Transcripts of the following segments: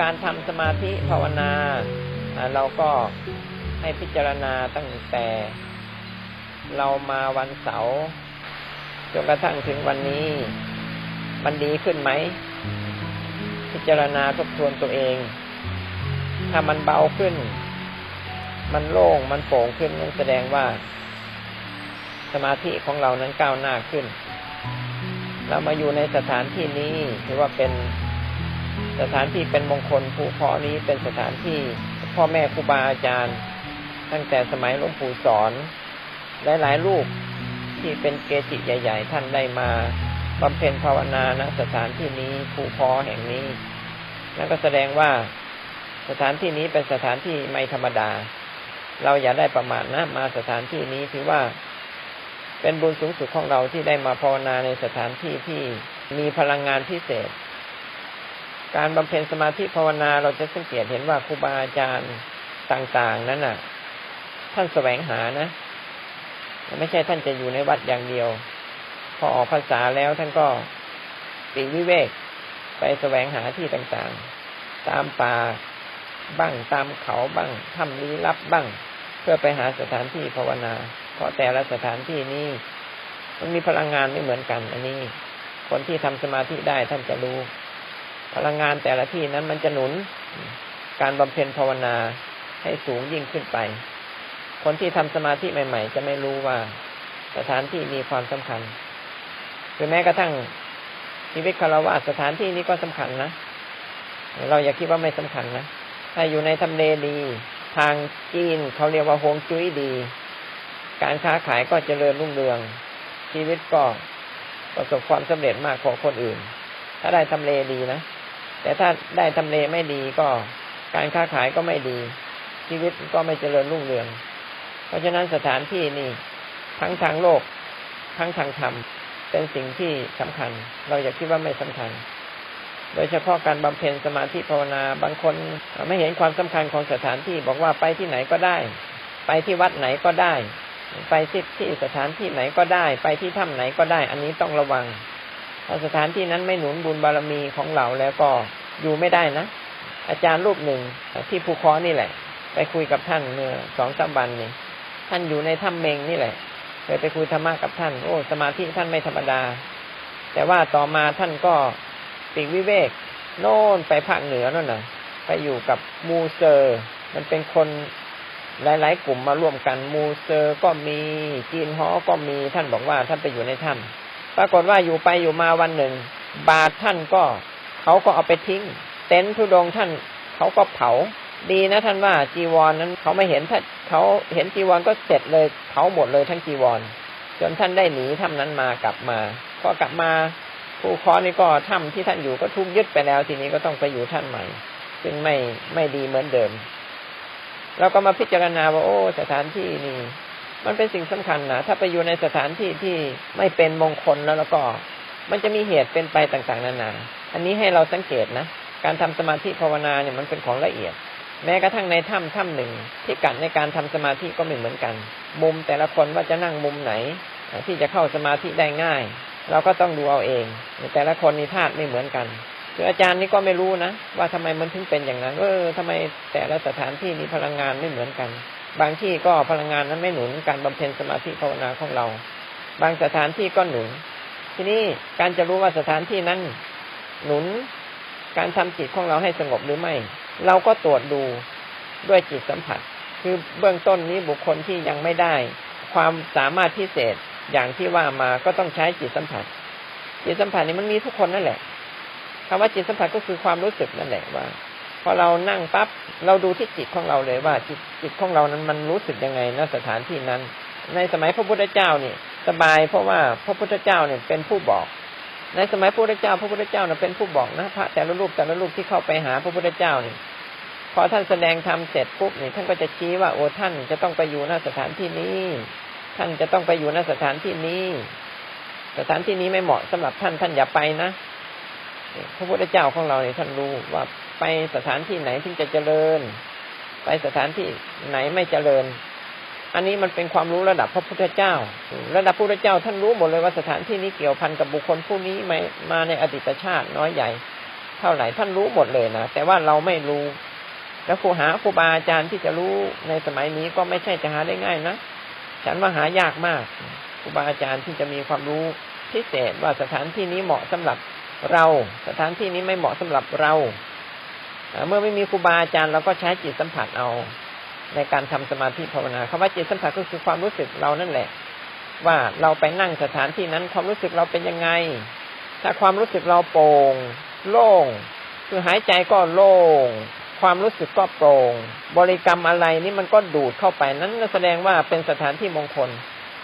การทำสมาธิภาวนาอ่าเราก็ให้พิจารณาตั้งแต่ เรามาวันเสาร์จนกระทั่งถึงวันนี้ มันดีขึ้นไหม พิจารณาทบทวนตัวเอง ถ้ามันเบาขึ้น มันโล่งมันโปร่งขึ้นนั่นแสดงว่า สมาธิของเรานั้นก้าวหน้าขึ้น เรามาอยู่ในสถานที่นี้ถือว่าเป็น สถานที่เป็นมงคลภูเพาะนี้เป็นสถานที่พ่อแม่ครูบาอาจารย์ ตั้งแต่สมัยหลวงปู่สอนหลายๆรูปที่เป็นเกจิใหญ่ ๆ ท่านได้มาบำเพ็ญภาวนาณสถานที่นี้ภูเพาะแห่งนี้นั่นก็แสดงว่าสถานที่นี้เป็นสถานที่ไม่ธรรมดา เราอย่าได้ประมาทนะ มาสถานที่นี้ถือว่า เป็นบุญสูงสุดของเราที่ได้มาภาวนาในสถานที่ที่มีพลังงานพิเศษ การบำเพ็ญสมาธิภาวนาเราจะสังเกตเห็นว่าครูบาอาจารย์ต่างๆ นั้นน่ะ ท่านแสวงหานะไม่ใช่ท่านจะอยู่ในวัดอย่างเดียว พอออกภาษาแล้วท่านก็ปีวิเวกไปแสวงหาที่ต่างๆ ตามป่าบ้างตามเขาบ้างถ้ำลี้ลับบ้าง เพื่อไปหาสถานที่ภาวนา เพราะแต่ละสถานที่นี้มันมีพลังงานไม่เหมือนกัน อันนี้ คนที่ทำสมาธิได้ท่านจะรู้ พลังงานแต่ละที่นั้นมันจะหนุนการบำเพ็ญภาวนาให้สูงยิ่งขึ้นไป คนที่ทำสมาธิใหม่ ๆ จะไม่รู้ว่าสถานที่มีความสำคัญหรือแม้กระทั่งชีวิตคารวะสถานที่นี้ก็สำคัญนะ เราอย่าคิดว่าไม่สำคัญนะถ้าอยู่ในทำเลดี ทางจีนเขาเรียกว่าโฮงจุ้ยดี การค้าขายก็เจริญรุ่งเรือง ชีวิตก็ประสบความสำเร็จมากกว่าคนอื่น ถ้าได้ทำเลดีนะ แต่ถ้าได้ทำเลไม่ดีก็การค้าขายก็ไม่ดี ชีวิตก็ไม่เจริญรุ่งเรือง เพราะฉะนั้นสถานที่นี่ทั้งทางโลก ทั้งทางธรรม เป็นสิ่งที่สำคัญ เราอย่าคิดว่าไม่สำคัญ โดยเฉพาะการบำเพ็ญสมาธิภาวนาบางคนไม่เห็นความสำคัญของสถานที่บอกว่าไปที่ไหนก็ได้ ไปที่วัดไหนก็ได้ ไปที่ที่สถานที่ไหนก็ได้ ไปที่ถ้ำไหนก็ได้ อันนี้ต้องระวัง ถ้าสถานที่นั้นไม่หนุนบุญบารมีของเราแล้วก็อยู่ไม่ได้นะอาจารย์รูปหนึ่งที่ภูคอนี่แหละ ไปคุยกับท่านเมื่อสองสามวันนี่ท่านอยู่ในถ้ำเมงนี่แหละเคยไปคุยธรรมะกับท่าน โอ้สมาธิท่านไม่ธรรมดา แต่ว่าต่อมาท่านก็ปีกวิเวก โน่นไปภาคเหนือนั่นน่ะ ไปอยู่กับมูเซอร์ มันเป็นคนหลาย ๆ กลุ่มมาร่วมกัน มูเซอร์ก็มีจีนฮอก็มีท่านบอกว่าท่านไปอยู่ในถ้ำ ปรากฏว่าอยู่ไปอยู่มาวันหนึ่ง บาทท่านก็เขาก็เอาไปทิ้ง เต็นท์ทุดงท่านเขาก็เผา ดีนะท่านว่าจีวรนนั้นเขาไม่เห็นถ้าเขาเห็นจีวรก็เสร็จเลยเผาหมดเลยทั้งจีวร จนท่านได้หนีถ้ำนั้นมากลับมาพอกลับมาผู้คอนี่ก็ถ้ำที่ท่านอยู่ก็ทุกยึดไปแล้ว ทีนี้ก็ต้องไปอยู่ท่านใหม่ ซึ่งไม่ไม่ดีเหมือนเดิมเราก็มาพิจารณาว่าโอ้สถานที่นี่ มันเป็นสิ่งสำคัญนะถ้าไปอยู่ในสถานที่ที่ไม่เป็นมงคลแล้วแล้วก็ มันจะมีเหตุเป็นไปต่างๆนานา อันนี้ให้เราสังเกตนะ การทำสมาธิภาวนาเนี่ยมันเป็นของละเอียด แม้กระทั่งในถ้ำถ้ำหนึ่งที่กัดในการทำสมาธิก็ไม่เหมือนกัน มุมแต่ละคนว่าจะนั่งมุมไหน ที่จะเข้าสมาธิได้ง่าย เราก็ต้องดูเอาเอง แต่ละคนนี่ธาตุไม่เหมือนกันคืออาจารย์นี่ก็ไม่รู้นะว่าทำไมมันถึงเป็นอย่างนั้นเออทำไมแต่ละสถานที่มีพลังงานไม่เหมือนกัน บางที่ก็พลังงานนั้นไม่หนุนการบำเพ็ญสมาธิภาวนาของเรา บางสถานที่ก็หนุน ทีนี้การจะรู้ว่าสถานที่นั้น หนุนการทำจิตของเราให้สงบหรือไม่ เราก็ตรวจดูด้วยจิตสัมผัส คือเบื้องต้นนี้บุคคลที่ยังไม่ได้ ความสามารถพิเศษอย่างที่ว่ามาก็ต้องใช้จิตสัมผัส จิตสัมผัสนี้มันมีทุกคนนั่นแหละคำว่าจิตสัมผัสก็คือความรู้สึกนั่นแหละว่า พอเรานั่งปั๊บเราดูที่จิตของเราเลยว่าจิตจิตของเรานั้นมันรู้สึกยังไงณสถานที่นั้น ในสมัยพระพุทธเจ้านี่ สบายเพราะว่าพระพุทธเจ้าเนี่ยเป็นผู้บอก ในสมัยพระพุทธเจ้า พระพุทธเจ้าเนี่ยเป็นผู้บอกนะพระแต่ละรูปแต่ละรูปที่เข้าไปหาพระพุทธเจ้านี่พอท่านแสดงธรรมเสร็จปุ๊บนี่ท่านก็จะชี้ว่าโอ้ท่านจะต้องไปอยู่ณสถานที่นี้ ท่านจะต้องไปอยู่ณสถานที่นี้ สถานที่นี้ไม่เหมาะสำหรับท่านท่านอย่าไปนะพระพุทธเจ้าของเราเนี่ยท่านรู้ว่า ไปสถานที่ไหนที่จะเจริญ ไปสถานที่ไหนไม่เจริญ อันนี้มันเป็นความรู้ระดับพระพุทธเจ้า ระดับพระพุทธเจ้าท่านรู้หมดเลยว่าสถานที่นี้เกี่ยวพันกับบุคคลผู้นี้มามาในอดีตชาติน้อยใหญ่ทท่าไหร่ท่านรู้หมดเลยนะแต่ว่าเราไม่รู้ แล้วครูหาครูบาอาจารย์ที่จะรู้ในสมัยนี้ก็ไม่ใช่จะหาได้ง่ายนะฉันว่าหายากมากครูบาอาจารย์ที่จะมีความรู้พิเศษว่าสถานที่นี้เหมาะสำหรับเรา สถานที่นี้ไม่เหมาะสำหรับเรา เมื่อไม่มีครูบาอาจารย์เราก็ใช้จิตสัมผัสเอาในการทำสมาธิภาวนาคำว่าจิตสัมผัสก็คือความรู้สึกเรานั่นแหละ ว่าเราไปนั่งสถานที่นั้นความรู้สึกเราเป็นยังไง ถ้าความรู้สึกเราโปร่ง โล่ง คือหายใจก็โล่ง ความรู้สึกก็โปร่ง บริกรรมอะไรนี่มันก็ดูดเข้าไปนั้นก็แสดงว่าเป็นสถานที่มงคล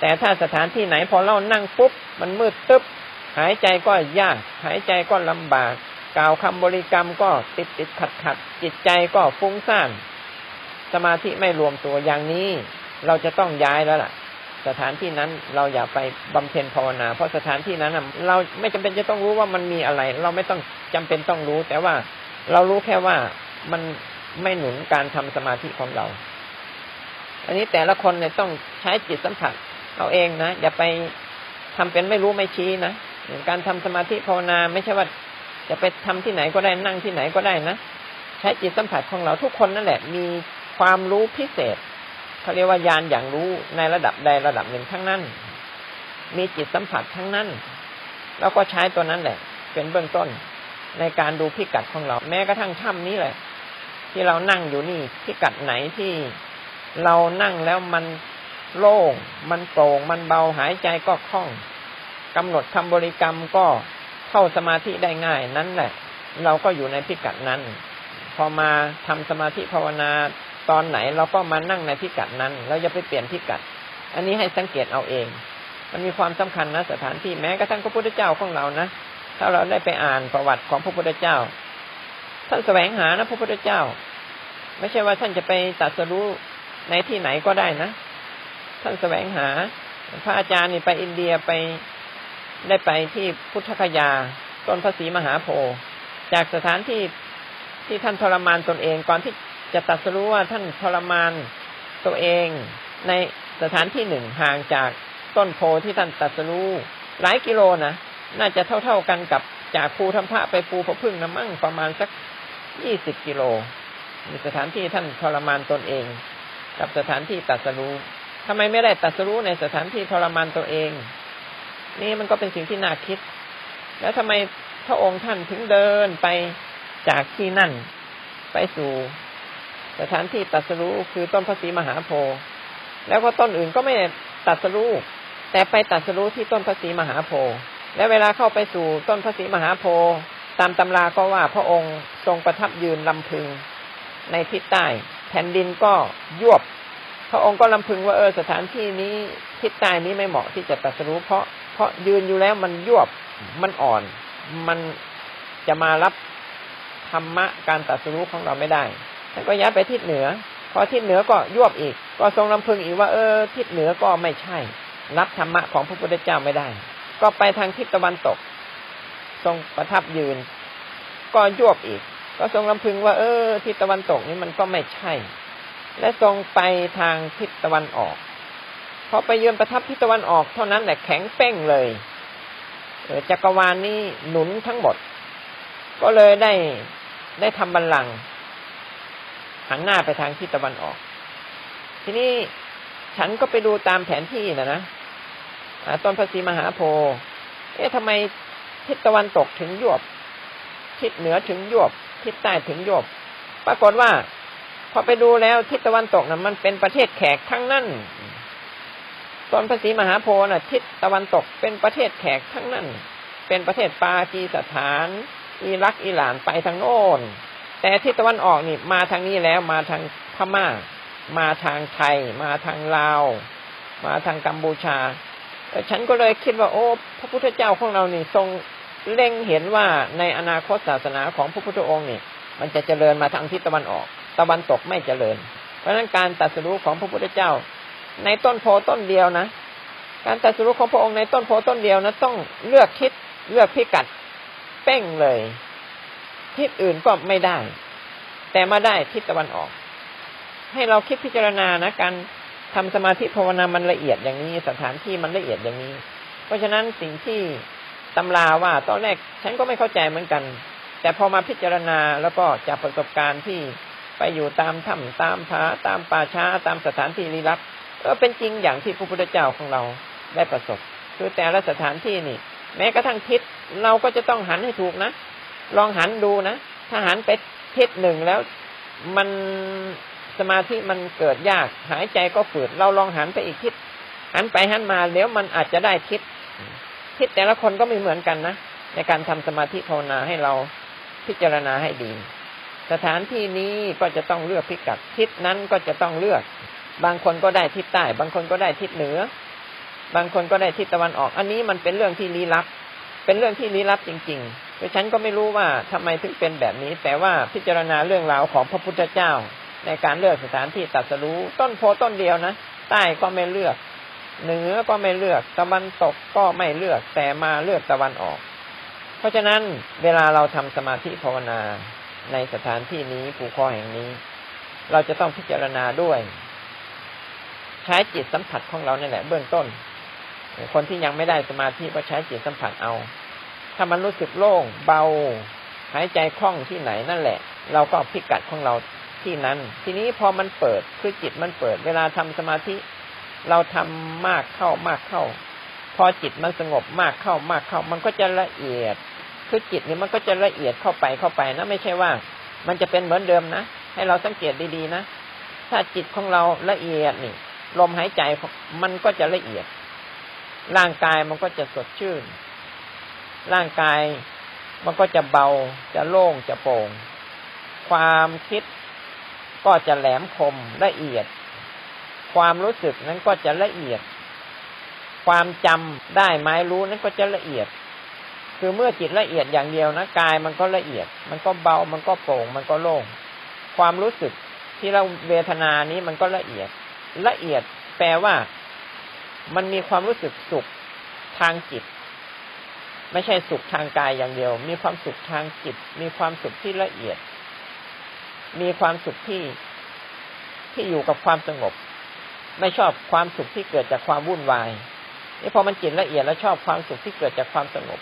แต่ถ้าสถานที่ไหนพอเรานั่งปุ๊บมันมืดตึ๊บหายใจก็ยาก หายใจก็ลำบาก กล่าวคำบริกรรมก็ติดติดขัดขัดจิตใจก็ฟุ้งซ่าน สมาธิไม่รวมตัวอย่างนี้ เราจะต้องย้ายแล้วล่ะ สถานที่นั้นเราอย่าไปบำเพ็ญภาวนา เพราะสถานที่นั้นเราไม่จำเป็นจะต้องรู้ว่ามันมีอะไร เราไม่ต้องจำเป็นต้องรู้ แต่ว่าเรารู้แค่ว่ามันไม่หนุนการทำสมาธิของเรา อันนี้แต่ละคนเนี่ยต้องใช้จิตสัมผัสเอาเองนะอย่าไปทำเป็นไม่รู้ไม่ชี้นะการทำสมาธิภาวนาไม่ใช่ว่า จะไปทำที่ไหนก็ได้นั่งที่ไหนก็ได้นะใช้จิตสัมผัสของเราทุกคนนั่นแหละ มีความรู้พิเศษเขาเรียกว่ายานอย่างรู้ในระดับใดระดับหนึ่งทั้งนั้น มีจิตสัมผัสทั้งนั้น แล้วก็ใช้ตัวนั้นแหละ เป็นเบื้องต้นในการดูพิกัดของเรา แม้กระทั่งถ้ำนี้แหละ ที่เรานั่งอยู่นี่พิกัดไหนที่เรานั่งแล้วมันโล่ง มันโปร่ง มันเบาหายใจก็คล่องกำหนดคำบริกรรมก็ เข้าสมาธิได้ง่ายนั่นแหละ เราก็อยู่ในพิกัดนั้น พอมาทำสมาธิภาวนาตอนไหนเราก็มานั่งในพิกัดนั้นเราอย่าไปเปลี่ยนพิกัด อันนี้ให้สังเกตเอาเอง มันมีความสำคัญนะสถานที่แม้กระทั่งพระพุทธเจ้าของเรานะถ้าเราได้ไปอ่านประวัติของพระพุทธเจ้าท่านแสวงหานะพระพุทธเจ้า ไม่ใช่ว่าท่านจะไปตรัสรู้ในที่ไหนก็ได้นะ ท่านแสวงหา พระอาจารย์นี่ไปอินเดียไป ได้ไปที่พุทธคยาต้นพระศรีมหาโพธิ์จากสถานที่ที่ท่านทรมานตนเองก่อนที่จะตรัสรู้ว่าท่านทรมานตัวเองในสถานที่หนึ่งห่างจากต้นโพที่ท่านตรัสรู้หลายกิโลนะน่าจะเท่า ๆกันกับจากภูธรรมพระไปภูพระพึ่งนะมั่งประมาณสักยี่สิบกิโลมีสถานที่ท่านทรมานตนเอง กับสถานที่ตรัสรู้ทำไมไม่ได้ตรัสรู้ในสถานที่ทรมานตัวเอง นี่มันก็เป็นสิ่งที่น่าคิด แล้วทำไมพระองค์ท่านถึงเดินไปจากที่นั่น ไปสู่สถานที่ตรัสรู้คือต้นพระศรีมหาโพธิ์แล้วก็ต้นอื่นก็ไม่ตรัสรู้แต่ไปตรัสรู้ที่ต้นพระศรีมหาโพธิ์และเวลาเข้าไปสู่ต้นพระศรีมหาโพธิ์ตามตำราก็ว่าพระองค์ทรงประทับยืนลำพึงในทิศใต้ แผ่นดินก็ยวบ พระองค์ก็ลำพึงว่าเออสถานที่นี้ทิศใต้นี้ไม่เหมาะที่จะตรัสรู้เพราะ ราะยืนอยู่แล้วมันยวบมันอ่อน มันจะมารับธรรมะการตรัสรู้ของเราไม่ได้ท่านก็ย้ายไปทิศเหนือ พอทิศเหนือก็ยวบอีก ก็ทรงลำพึงอีกว่าเออทิศเหนือก็ไม่ใช่ รับธรรมะของพระพุทธเจ้าไม่ได้ ก็ไปทางทิศตะวันตก ทรงประทับยืน ก็ยวบอีก ก็ทรงลำพึงว่า เออทิศตะวันตกนี้มันก็ไม่ใช่ และทรงไปทางทิศตะวันออก พอไปเยือนประทับทิศตะวันออกเท่านั้นแหละแข็งเป้งเลยจักรวาลนี้หนุนทั้งหมด ก็เลยได้ได้ทำบัลลังก์หันหน้าไปทางทิศตะวันออก ทีนี้ฉันก็ไปดูตามแผนที่นะนะต้นพระศรีมหาโพธิ์เอ๊ะทำไมทิศตะวันตกถึงยวบ ทิศเหนือถึงยวบ ทิศใต้ถึงยวบ ปรากฏว่า พอไปดูแล้วทิศตะวันตกนะ่ะมันเป็นประเทศแขกทั้งนั้น ต้นพระศรีมหาโพธิ์น่ะทิศตะวันตกเป็นประเทศแขกทั้งนั้น เป็นประเทศปากีสถาน อิรักอิหร่านไปทางโน้น แต่ทิศตะวันออกนี่มาทางนี้แล้วมาทางพม่า มาทางไทย มาทางลาว มาทางกัมพูชาฉันก็เลยคิดว่าโอ้พระพุทธเจ้าของเรานี่ทรงเล็งเห็นว่าในอนาคตศาสนาของพระพุทธองค์นี่ มันจะเจริญมาทางทิศตะวันออก ตะวันตกไม่เจริญ เพราะฉะนั้นการตรัสรู้ของพระพุทธเจ้า ในต้นโพต้นเดียวนะ การตรัสรู้ของพระองค์ในต้นโพต้นเดียวนะต้องเลือกทิศเลือกพิกัดเป้งเลยทิศอื่นก็ไม่ได้ แต่มาได้ทิศตะวันออก ให้เราคิดพิจารณานะการทำสมาธิภาวนามันละเอียดอย่างนี้สถานที่มันละเอียดอย่างนี้ เพราะฉะนั้นสิ่งที่ตำราว่าตอนแรกฉันก็ไม่เข้าใจเหมือนกัน แต่พอมาพิจารณาแล้วก็จากประสบการณ์ที่ไปอยู่ตามถ้ำตามผาตามป่าช้าตามสถานที่ลี้ลับ เออเป็นจริงอย่างที่พระพุทธเจ้าของเราได้ประสบ คือแต่ละสถานที่นี่ แม้กระทั่งทิศเราก็จะต้องหันให้ถูกนะ ลองหันดูนะ ถ้าหันไปทิศหนึ่งแล้ว มันสมาธิมันเกิดยาก หายใจก็ฝืดเราลองหันไปอีกทิศหันไปหันมาเดี๋ยวมันอาจจะได้ทิศทิศแต่ละคนก็ไม่เหมือนกันนะในการทำสมาธิภาวนาให้เราพิจารณาให้ดี สถานที่นี้ก็จะต้องเลือกพิกัดทิศนั้นก็จะต้องเลือก บางคนก็ได้ทิศใต้ บางคนก็ได้ทิศเหนือ บางคนก็ได้ทิศตะวันออก อันนี้มันเป็นเรื่องที่ลี้ลับ เป็นเรื่องที่ลี้ลับจริงๆเพราะฉันก็ไม่รู้ว่าทำไมถึงเป็นแบบนี้ แต่ว่าพิจารณาเรื่องราวของพระพุทธเจ้า ในการเลือกสถานที่ตรัสรู้ต้นโพต้นเดียวนะใต้ก็ไม่เลือก เหนือก็ไม่เลือกตะวันตกก็ไม่เลือก แต่มาเลือกตะวันออก เพราะฉะนั้นเวลาเราทำสมาธิภาวนาในสถานที่นี้ภูข้อแห่งนี้ เราจะต้องพิจารณาด้วย ช้จิตสัมผัสของเราเนี่ยแหละเบื้องต้น คนที่ยังไม่ได้สมาธิก็ใช้จิตสัมผัสเอา ถ้ามันรู้สึกโล่งเบา หายใจคล่องที่ไหนนั่นแหละ เราก็พิกัดของเราที่นั้น ทีนี้พอมันเปิดคือจิตมันเปิด เวลาทำสมาธิ เราทำมากเข้ามากเข้า พอจิตมันสงบมากเข้ามากเข้า มันก็จะละเอียด คือจิตนี่มันก็จะละเอียดเข้าไปเข้าไปนะไม่ใช่ว่า มันจะเป็นเหมือนเดิมนะให้เราสังเกตดีๆนะถ้าจิตของเราละเอียดนี่ ลมหายใจมันก็จะละเอียด ร่างกายมันก็จะสดชื่น ร่างกายมันก็จะเบาจะโล่งจะโปร่ง ความคิดก็จะแหลมคมละเอียด ความรู้สึกนั้นก็จะละเอียด ความจำได้ไม้รู้นั้นก็จะละเอียด คือเมื่อจิตละเอียดอย่างเดียวนะกายมันก็ละเอียด มันก็เบามันก็โปร่ง มันก็โล่ง ความรู้สึกที่เราเวทนานี้มันก็ละเอียด ละเอียดแปลว่า มันมีความรู้สึกสุขทางจิต ไม่ใช่สุขทางกายอย่างเดียว มีความสุขทางจิต มีความสุขที่ละเอียด มีความสุขที่ที่อยู่กับความสงบ ไม่ชอบความสุขที่เกิดจากความวุ่นวายนี่พอมันจิตละเอียดแล้วชอบความสุขที่เกิดจากความสงบ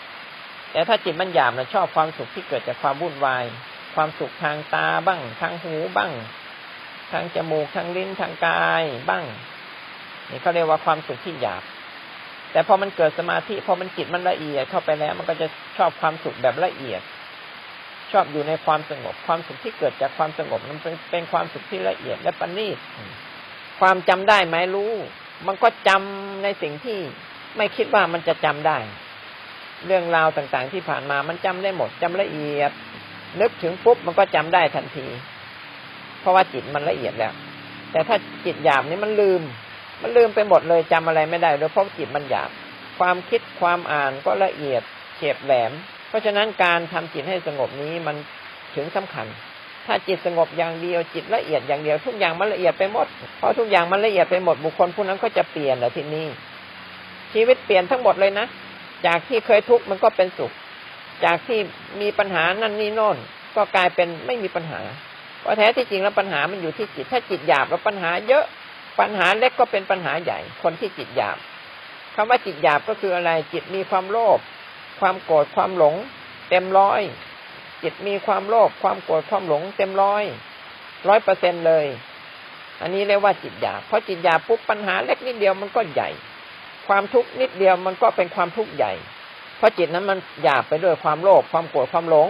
แต่ถ้าจิตมันหยาบนะชอบความสุขที่เกิดจากความวุ่นวาย ความสุขทางตาบ้าง ทางหูบ้าง ทางจมูกทางลิ้นทางกายบ้างนี่เขาเรียกว่าความสุขที่หยาบ แต่พอมันเกิดสมาธิพอมันจิตมันละเอียดเข้าไปแล้ว มันก็จะชอบความสุขแบบละเอียด ชอบอยู่ในความสงบ ความสุขที่เกิดจากความสงบมันเป็นเป็นความสุขที่ละเอียดและประณีตความจำได้ไหมรู้ มันก็จำในสิ่งที่ไม่คิดว่ามันจะจำได้ เรื่องราวต่างๆที่ผ่านมามันจำได้หมดจำละเอียด นึกถึงปุ๊บมันก็จำได้ทันที เพราะว่าจิตมันละเอียดแล้ว แต่ถ้าจิตหยาบนี่มันลืม มันลืมไปหมดเลยจำอะไรไม่ได้เลยเพราะจิตมันหยาบ ความคิดความอ่านก็ละเอียดเฉียบแหลม เพราะฉะนั้นการทำจิตให้สงบนี้มันถึงสำคัญ ถ้าจิตสงบอย่างเดียวจิตละเอียดอย่างเดียวทุกอย่างมันละเอียดไปหมดเพราะทุกอย่างมันละเอียดไปหมดบุคคลผู้นั้นก็จะเปลี่ยนแหละที่นี้ชีวิตเปลี่ยนทั้งหมดเลยนะจากที่เคยทุกข์มันก็เป็นสุข จากที่มีปัญหานั่นนี่โน่นก็กลายเป็นไม่มีปัญหา เพราะแท้ที่จริงแล้วปัญหามันอยู่ที่จิต ถ้าจิตหยาบแล้วปัญหาเยอะ ปัญหาเล็กก็เป็นปัญหาใหญ่ คนที่จิตหยาบคำว่าจิตหยาบก็คืออะไร จิตมีความโลภ ความโกรธ ความหลง เต็มร้อย จิตมีความโลภ ความโกรธ ความหลง เต็มร้อย ร้อยเปอร์เซ็นเลย อันนี้เรียกว่าจิตหยาบ เพราะจิตหยาบปุ๊บปัญหาเล็กนิดเดียวมันก็ใหญ่ ความทุกข์นิดเดียวมันก็เป็นความทุกข์ใหญ่ เพราะจิตนั้นมันหยาบไปด้วยความโลภ ความโกรธ ความหลง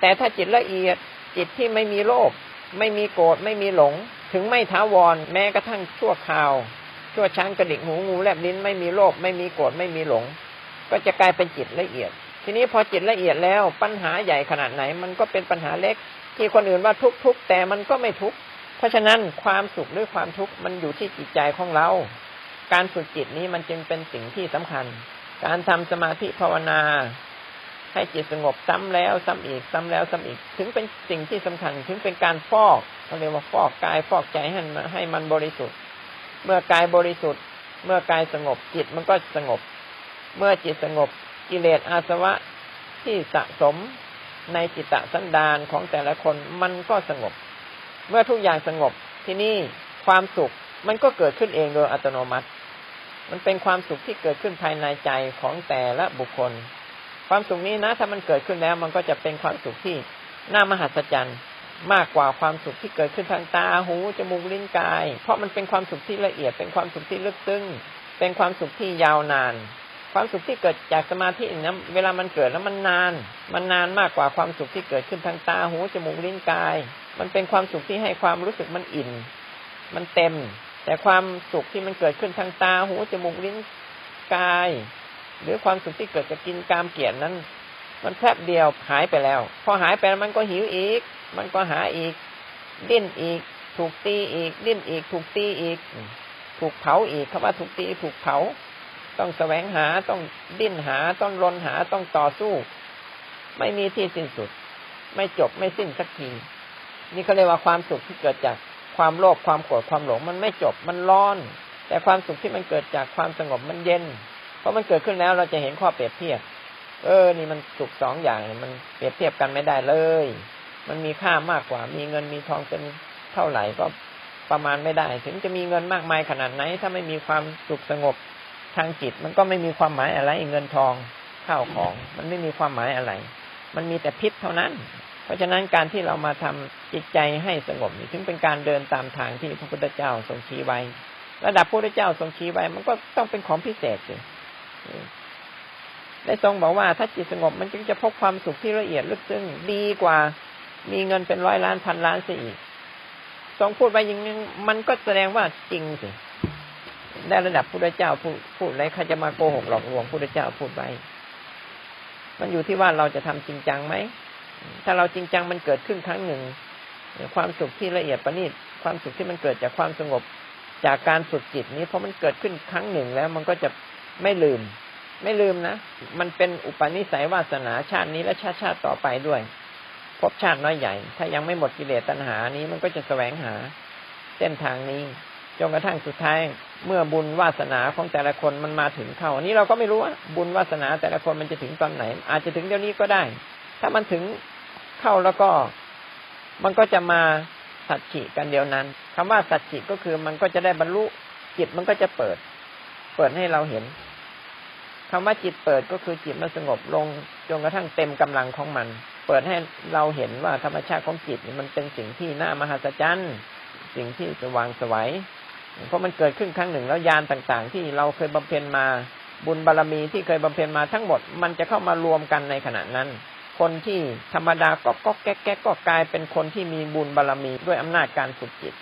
แต่ถ้าจิตละเอียด จิตที่ไม่มีโลภไม่มีโกรธไม่มีหลง ถึงไม่ท้าวร แม้กระทั่งชั่วคราว ชั่วช้างกระดิกหูงูแลบลิ้นไม่มีโลภไม่มีโกรธไม่มีหลง ก็จะกลายเป็นจิตละเอียด ทีนี้พอจิตละเอียดแล้วปัญหาใหญ่ขนาดไหน มันก็เป็นปัญหาเล็ก ที่คนอื่นว่าทุกทุกแต่มันก็ไม่ทุกเพราะฉะนั้นความสุขหรือความทุกข์มันอยู่ที่จิตใจของเรา การฝึกจิตนี้มันจึงเป็นสิ่งที่สำคัญ การทำสมาธิภาวนา ให้จิตสงบซ้ำแล้วซ้ำอีกซ้ำแล้วซ้ำอีก ถึงเป็นสิ่งที่สำคัญถึงเป็นการฟอกเขาเรียกว่าฟอกกายฟอกใจให้มันให้มันบริสุทธิ์ เมื่อกายบริสุทธิ์ เมื่อกายสงบจิตมันก็สงบ เมื่อจิตสงบกิเลสอาสวะที่สะสมในจิตตสันดานของแต่ละคนมันก็สงบ เมื่อทุกอย่างสงบที่นี่ความสุขมันก็เกิดขึ้นเองโดยอัตโนมัติ มันเป็นความสุขที่เกิดขึ้นภายในใจของแต่ละบุคคล ความสุขนี้นะ ถ้ามันเกิดขึ้นแล้ว มันก็จะเป็นความสุขที่น่ามหัศจรรย์มากกว่าความสุขที่เกิดขึ้นทางตาหูจมูกลิ้นกาย เพราะมันเป็นความสุขที่ละเอียด เป็นความสุขที่ลึกซึ้งเป็นความสุขที่ยาวนาน ความสุขที่เกิดจากสมาธินะเวลามันเกิดแล้วมันนาน มันนานมากกว่าความสุขที่เกิดขึ้นทางตาหูจมูกลิ้นกาย มันเป็นความสุขที่ให้ความรู้สึกมันอิ่มมันเต็ม แต่ความสุขที่มันเกิดขึ้นทางตาหูจมูกลิ้นกาย หรือความสุขที่เกิดจากกินกามเกียรตินั้น มันแป๊บเดียวหายไปแล้ว พอหายไปแล้วมันก็หิวอีก มันก็หาอีก ดิ้นอีก ถูกตีอีก ดิ้นอีก ถูกตีอีก ถูกเผาอีกคำว่าถูกตีถูกเผา ต้องแสวงหาต้องดิ้นหาต้องรนหาต้องต่อสู้ ไม่มีที่สิ้นสุด ไม่จบไม่สิ้นสักทีนี่เขาเรียกว่าความสุขที่เกิดจากความโลภความโกรธความหลงมันไม่จบมันร้อน แต่ความสุขที่มันเกิดจากความสงบมันเย็น ราะมันเกิดขึ้นแล้วเราจะเห็นข้อเปรียบเทียบ เออ นี่มันสุขสองอย่างมันเปรียบเทียบกันไม่ได้เลย มันมีค่ามากกว่า มีเงินมีทองเป็นเท่าไหร่ก็ประมาณไม่ได้ ถึงจะมีเงินมากมายขนาดไหน ถ้าไม่มีความสุขสงบทางจิต มันก็ไม่มีความหมายอะไรเงินทองข้าวของ มันไม่มีความหมายอะไร มันมีแต่พิษเท่านั้น เพราะฉะนั้นการที่เรามาทำจิตใจให้สงบนี่ถึงเป็นการเดินตามทางที่พระพุทธเจ้าทรงชี้ไว้ ระดับพระพุทธเจ้าทรงชี้ไว้ มันก็ต้องเป็นของพิเศษสิ ได้ทรงบอกว่าถ้าจิตสงบมันจึงจะพบความสุขที่ละเอียดลึกซึ้งดีกว่า มีเงินเป็นร้อยล้านพันล้านสิอีกทรงพูดไปอย่างนี้มันก็แสดงว่าจริงสิได้ระดับพระเจ้าพูดพูดอะไรใครจะมาโกหกหลอกลวงพระเจ้าพูดไปมันอยู่ที่ว่าเราจะทำจริงจังไหมถ้าเราจริงจังมันเกิดขึ้นครั้งหนึ่ง ความสุขที่ละเอียดประณีตความสุขที่มันเกิดจากความสงบจากการฝึกจิตนี้เพราะมันเกิดขึ้นครั้งหนึ่งแล้วมันก็จะ ไม่ลืม ไม่ลืมนะ มันเป็นอุปนิสัยวาสนาชาตินี้และชาติชาติต่อไปด้วยพบชาติน้อยใหญ่ ถ้ายังไม่หมดกิเลสตัณหานี้มันก็จะแสวงหา เส้นทางนี้จนกระทั่งสุดท้าย เมื่อบุญวาสนาของแต่ละคนมันมาถึงเข้าอันนี้เราก็ไม่รู้ว่าบุญวาสนาแต่ละคนมันจะถึงตอนไหน อาจจะถึงเดี๋ยวนี้ก็ได้ ถ้ามันถึงเข้าแล้วก็ มันก็จะมาสัจฉิกันเดียวนั้นคำว่าสัจฉิก็คือมันก็จะได้บรรลุจิตมันก็จะเปิด เปิดให้เราเห็น คำว่าจิตเปิดก็คือจิตมันสงบลงจนกระทั่งเต็มกำลังของมัน เปิดให้เราเห็นว่าธรรมชาติของจิตมันเป็นสิ่งที่น่ามหัศจรรย์สิ่งที่สว่างสวัยเพราะมันเกิดขึ้นครั้งหนึ่งแล้วยานต่างๆ ที่เราเคยบำเพ็ญมาบุญบารรมีที่เคยบำเพ็ญมาทั้งหมด มันจะเข้ามารวมกันในขณะนั้น คนที่ธรรมดาก็ก็แก๊กแก๊กก็กลายเป็นคนที่มีบุญบารรมีด้วยอำนาจการฝึกจิต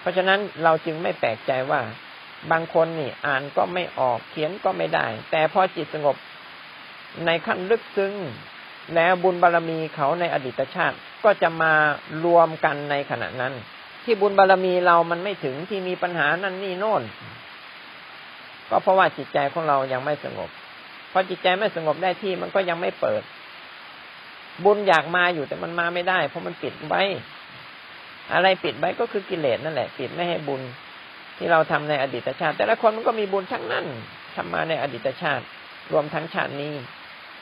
เพราะฉะนั้นเราจึงไม่แปลกใจว่า บางคนนี่อ่านก็ไม่ออกเขียนก็ไม่ได้ แต่พอจิตสงบในขั้นลึกซึ้งแล้วบุญบารรมีเขาในอดีตชาติก็จะมารวมกันในขณะนั้น ที่บุญบารรมีเรามันไม่ถึงที่มีปัญหานั่นนี่โน่น ก็เพราะว่าจิตใจของเรายังไม่สงบพอจิตใจไม่สงบได้ที่มันก็ยังไม่เปิด บุญอยากมาอยู่แต่มันมาไม่ได้ เพราะมันปิดไว้ อะไรปิดไว้ก็คือกิเลสนั่นแหละ ปิดไม่ให้บุญ ที่เราทำในอดีตชาติ แต่ละคนมันก็มีบุญทั้งนั้นทำมาในอดีตชาติ รวมทั้งชาตินี้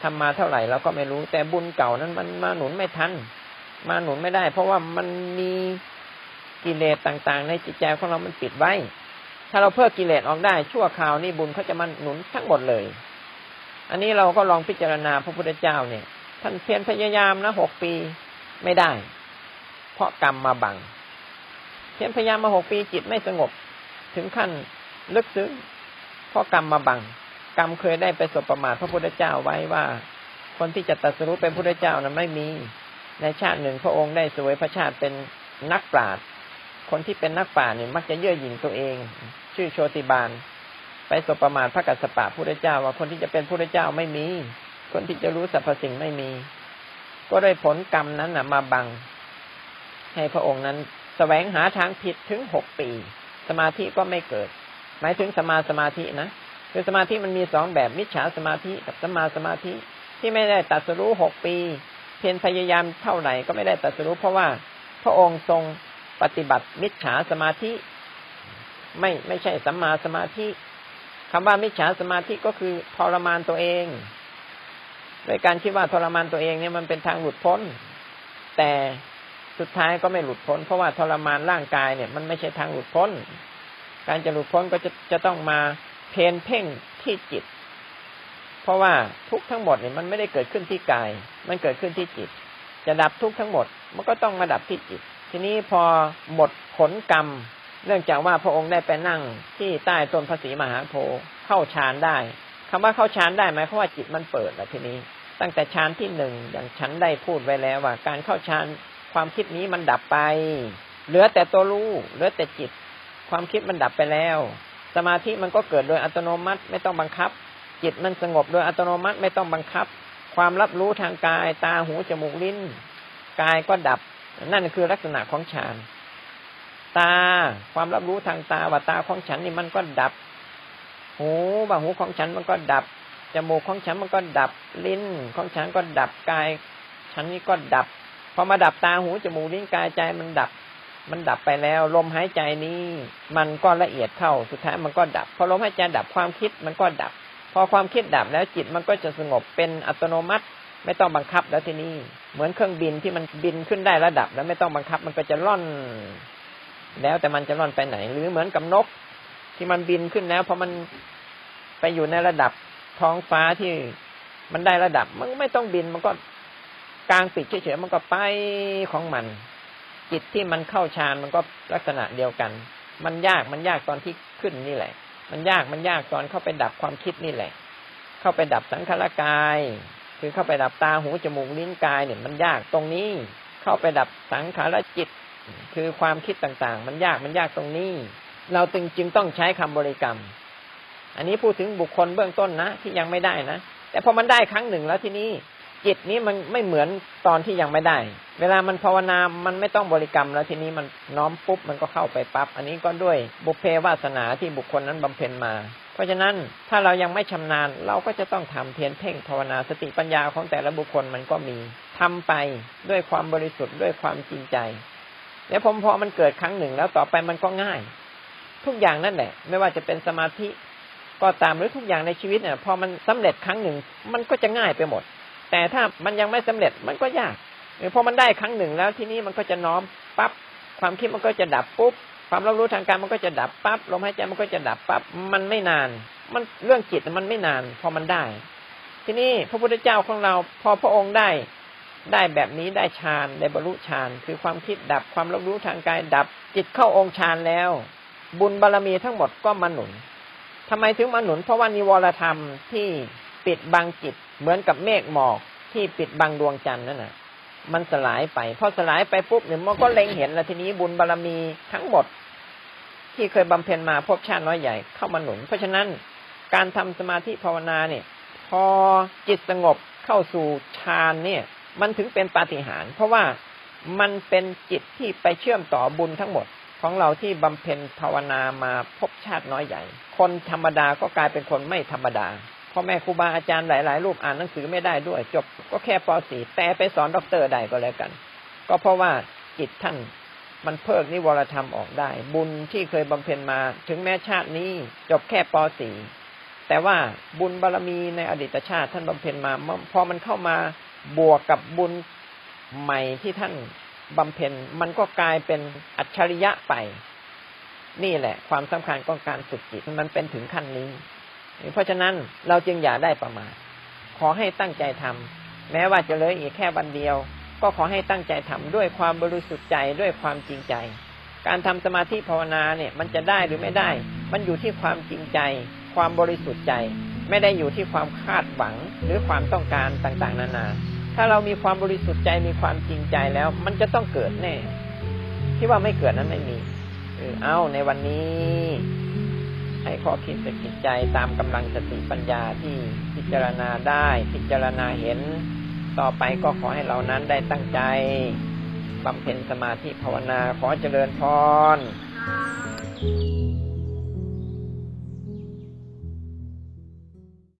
ทำมาเท่าไหร่เราก็ไม่รู้ แต่บุญเก่านั้นมันมาหนุนไม่ทันมาหนุนไม่ได้ เพราะว่ามันมีกิเลสต่างๆ ในจิตใจของเรามันปิดไว้ ถ้าเราเพิกกิเลสออกได้ ชั่วคราวนี่บุญเขาจะมาหนุนทั้งหมดเลย อันนี้เราก็ลองพิจารณาพระพุทธเจ้าเนี่ย ท่านเพียรพยายามนะหกปีไม่ได้ เพราะกรรมมาบังเพียรพยายามมาหกปีจิตไม่สงบ ถึงขั้นลึกซึ้งเพราะกรรมมาบัง กรรมเคยได้ไปสบประมาทพระพุทธเจ้าไว้ว่า คนที่จะตัดสู้เป็นพระพุทธเจ้านั้นไม่มี ในชาติหนึ่งพระองค์ได้สวยพระชาติเป็นนักปราชญ์คนที่เป็นนักป่าเนี่ยมักจะเย่อหยิ่งตัวเอง ชื่อโชติบาล ไปสบประมาทพระกัสสปะพุทธเจ้า ว่าคนที่จะเป็นพุทธเจ้าไม่มี คนที่จะรู้สรรพสิ่งไม่มี ก็ได้ผลกรรมนั้นนะมาบัง ให้พระองค์นั้นสแสวงหาทางผิดถึงหกปี สมาธิก็ไม่เกิด หมายถึงสมาสมาธินะคือสมาธิมันมีสองแบบมิจฉาสมาธิกับสมาสมาธิที่ไม่ได้ตัดสรู้หกปี เพียรพยายามเท่าไหร่ก็ไม่ได้ตัดสรู้เพราะว่าพระองค์ทรงปฏิบัติมิจฉาสมาธิ ไม่ไม่ใช่สัมมาสมาธิคำว่ามิจฉาสมาธิก็คือทรมานตัวเองโดยการคิดว่าทรมานตัวเองเนี่ยมันเป็นทางหลุดพ้น แต่ สุดท้ายก็ไม่หลุดพ้น เพราะว่าทรมานร่างกายเนี่ย มันไม่ใช่ทางหลุดพ้น การจะหลุดพ้นก็จะจะต้องมาเพนเพ่งที่จิต เพราะว่าทุกทั้งหมดเนี่ยมันไม่ได้เกิดขึ้นที่กาย มันเกิดขึ้นที่จิต จะดับทุกทั้งหมด มันก็ต้องมาดับที่จิต ทีนี้พอหมดผลกรรม เนื่องจากว่าพระองค์ได้ไปนั่งที่ใต้ต้นพระศรีมหาโพธิ์เข้าฌานได้คำว่าเข้าฌานได้ไหมายความว่าจิตมันเปิดแล้วทีนี้ตั้งแต่ฌานที่หนึ่งอย่างฉันได้พูดไว้แล้วว่า การเข้าฌาน ความคิดนี้มันดับไป เหลือแต่ตัวรู้เหลือแต่จิต ความคิดมันดับไปแล้ว สมาธิมันก็เกิดโดยอัตโนมัติไม่ต้องบังคับ จิตมันสงบโดยอัตโนมัติไม่ต้องบังคับ ความรับรู้ทางกายตาหูจมูกลิ้น กายก็ดับ นั่นคือลักษณะของฌานตาความรับรู้ทางตาว่าตาของฉันนี่มันก็ดับ หูว่าหูของฉันมันก็ดับจมูกของฉันมันก็ดับลิ้นของฉันก็ดับกาย ฉันนี่ก็ดับ พอมาดับตาหูจมูกลิ้นกายใจมันดับ มันดับไปแล้ว ลมหายใจนี้ มันก็ละเอียดเข้าสุดท้ายมันก็ดับ พอลมหายใจดับความคิดมันก็ดับ พอความคิดดับแล้วจิตมันก็จะสงบเป็นอัตโนมัติ ไม่ต้องบังคับแล้วที่นี้เหมือนเครื่องบินที่มันบินขึ้นได้ระดับ แล้วไม่ต้องบังคับมันก็จะล่อน แล้วแต่มันจะล่อนไปไหน หรือเหมือนกับนก ที่มันบินขึ้นแล้วพอมันไปอยู่ในระดับท้องฟ้าที่มันได้ระดับ มันไม่ต้องบินมันก็ กลางปีกเฉยๆมันก็ไปของมัน จิตที่มันเข้าฌานมันก็ลักษณะเดียวกัน มันยากมันยากตอนที่ขึ้นนี่แหละ มันยากมันยากตอนเข้าไปดับความคิดนี่แหละ เข้าไปดับสังขารกาย คือเข้าไปดับตาหูจมูกลิ้นกายเนี่ยมันยากตรงนี้ เข้าไปดับสังขารจิต คือความคิดต่างๆ มันยากมันยากตรงนี้ เราจึงจึงต้องใช้คำบริกรรม อันนี้พูดถึงบุคคลเบื้องต้นนะที่ยังไม่ได้นะแต่พอมันได้ครั้งหนึ่งแล้วที่นี้ จิตนี้มันไม่เหมือนตอนที่ยังไม่ได้ เวลามันภาวนา มันไม่ต้องบริกรรมแล้วทีนี้มันน้อมปุ๊บมันก็เข้าไปปับ๊บ อันนี้ก็ด้วยบุพเพวาสนาที่บุคคลนั้นบำเพ็ญมา เพราะฉะนั้นถ้าเรายังไม่ชำนาญ เราก็จะต้องทำเพียรเพ่งภาวนาสติปัญญาของแต่ละบุคคลมันก็มีทำไปด้วยความบริสุทธิ์ด้วยความจริงใจ แล้วพอพอมันเกิดครั้งหนึ่งแล้วต่อไปมันก็ง่าย ทุกอย่างนั่นแหละ ไม่ว่าจะเป็นสมาธิ ก็ตามหรือทุกอย่างในชีวิตเนี่ยพอมันสำเร็จครั้งหนึ่ง มันก็จะง่ายไปหมด แต่ถ้ามันยังไม่สำเร็จมันก็ยากพอมันได้ครั้งหนึ่งแล้วที่นี้มันก็จะน้อมปั๊บความคิดมันก็จะดับปุ๊บความรับรู้ทางการมันก็จะดับปั๊บลมหายใจมันก็จะดับปั๊บมันไม่นาน มันเรื่องจิตมันไม่นาน พอมันได้ ที่นี้พระพุทธเจ้าของเราพอพระองค์ได้ได้แบบนี้ได้ฌานได้บรรลุฌานคือความคิดดับความรับรู้ทางกายดับ จิตเข้าองค์ฌานแล้ว บุญบารรมีทั้งหมดก็มาหนุนทำไมถึงมาหนุน เพราะว่านิวรธรรมที่ปิดบังจิต เหมือนกับเมฆหมอกที่ปิดบังดวงจันทร์นั่นน่ะ มันสลายไปพอสลายไปปุ๊บเนี่ยมันก็เล็งเห็นแล้วทีนี้บุญบารรมีทั้งหมด ที่เคยบำเพ็ญมาพบชาติน้อยใหญ่เข้ามาหนุน เพราะฉะนั้นการทำสมาธิภาวนาเนี่ย พอจิตสงบเข้าสู่ฌานเนี่ย มันถึงเป็นปาฏิหาริย์เพราะว่ามันเป็นจิตที่ไปเชื่อมต่อบุญทั้งหมดของเราที่บำเพ็ญภาวนามาพบชาติน้อยใหญ่ คนธรรมดาก็กลายเป็นคนไม่ธรรมดา พ่อแม่ครูบาอาจารย์หลาย ๆ รูปอ่านหนังสือไม่ได้ด้วย จบก็แค่ป .4 แต่ไปสอนด็อกเตอร์ได้ก็แล้วกัน ก็เพราะว่าจิตท่านมันเพิกนิวรธรรมออกได้ บุญที่เคยบำเพ็ญมา ถึงแม้ชาตินี้จบแค่ป .4 แต่ว่าบุญบารรมีในอดีตชาติท่านบำเพ็ญมาพอมันเข้ามาบวกกับบุญใหม่ที่ท่านบำเพ็ญมันก็กลายเป็นอัจฉริยะไป นี่แหละ ความสำคัญของการฝึกจิตมันเป็นถึงขั้นนี้ เพราะฉะนั้นเราจึงอย่าได้ประมาทขอให้ตั้งใจทำแม้ว่าจะเลยอีกแค่วันเดียว ก็ขอให้ตั้งใจทำด้วยความบริสุทธิ์ใจด้วยความจริงใจ การทำสมาธิภาวนาเนี่ยมันจะได้หรือไม่ได้ มันอยู่ที่ความจริงใจ ความบริสุทธิ์ใจ ไม่ได้อยู่ที่ความคาดหวังหรือความต้องการต่างๆ นานา ถ้าเรามีความบริสุทธิ์ใจมีความจริงใจแล้ว มันจะต้องเกิดแน่ที่ว่าไม่เกิดนั้นไม่มีเออเอาในวันนี้ ให้ข้อคิดสกิดใจตามกำลังสติปัญญาที่พิจารณาได้ พิจารณาเห็น ต่อไปก็ขอให้เรานั้นได้ตั้งใจบำเพ็ญสมาธิภาวนาขอเจริญพร